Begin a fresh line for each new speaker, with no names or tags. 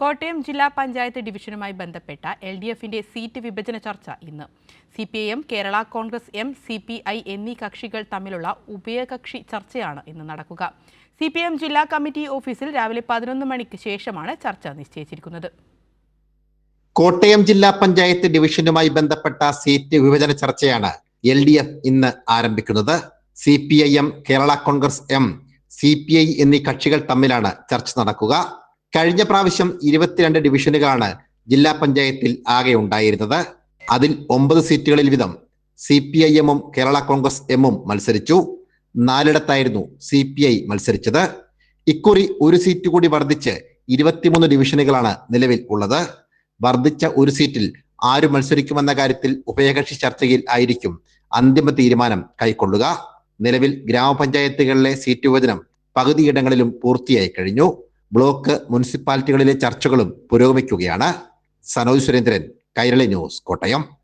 കോട്ടയം ജില്ലാ പഞ്ചായത്ത് ഡിവിഷനുമായി ബന്ധപ്പെട്ട L D എഫിന്റെ സീറ്റ് വിഭജന ചർച്ച ഇന്ന്. C P M Kerala Congress M C P I എന്നീ കക്ഷികൾ തമ്മിലുള്ള ഉഭയകക്ഷി ചർച്ചയാണ് ഇന്ന് നടക്കുക. സി പി എം ജില്ലാ കമ്മിറ്റി ഓഫീസിൽ രാവിലെ പതിനൊന്ന് മണിക്ക് ശേഷമാണ് ചർച്ച നിശ്ചയിച്ചിരിക്കുന്നത്.
കോട്ടയം ജില്ലാ പഞ്ചായത്ത് ഡിവിഷനുമായി ബന്ധപ്പെട്ട സീറ്റ് വിഭജന ചർച്ചയാണ് എൽ ഡി എഫ് ഇന്ന് ആരംഭിക്കുന്നത്. C P I M Kerala Congress M C P I എന്നീ കക്ഷികൾ തമ്മിലാണ് ചർച്ച നടക്കുക. കഴിഞ്ഞ പ്രാവശ്യം ഇരുപത്തിരണ്ട് ഡിവിഷനുകളാണ് ജില്ലാ പഞ്ചായത്തിൽ ആകെ ഉണ്ടായിരുന്നത്. അതിൽ ഒമ്പത് സീറ്റുകളിൽ വീതം സി പി ഐ എമ്മും കേരള കോൺഗ്രസ് എമ്മും മത്സരിച്ചു. നാലിടത്തായിരുന്നു സി പി ഐ മത്സരിച്ചത്. ഇക്കുറി ഒരു സീറ്റ് കൂടി വർദ്ധിച്ച് ഇരുപത്തിമൂന്ന് ഡിവിഷനുകളാണ് നിലവിൽ ഉള്ളത്. വർദ്ധിച്ച ഒരു സീറ്റിൽ ആര് മത്സരിക്കുമെന്ന കാര്യത്തിൽ ഉഭയകക്ഷി ചർച്ചയിൽ ആയിരിക്കും അന്തിമ തീരുമാനം കൈക്കൊള്ളുക. നിലവിൽ ഗ്രാമപഞ്ചായത്തുകളിലെ സീറ്റ് വിഭജനം പകുതിയിടങ്ങളിലും പൂർത്തിയായി കഴിഞ്ഞു. ബ്ലോക്ക് മുനിസിപ്പാലിറ്റികളിലെ ചർച്ചകളും പുരോഗമിക്കുകയാണ്. സനോജ് സുരേന്ദ്രൻ കൈരളി ന്യൂസ് കോട്ടയം.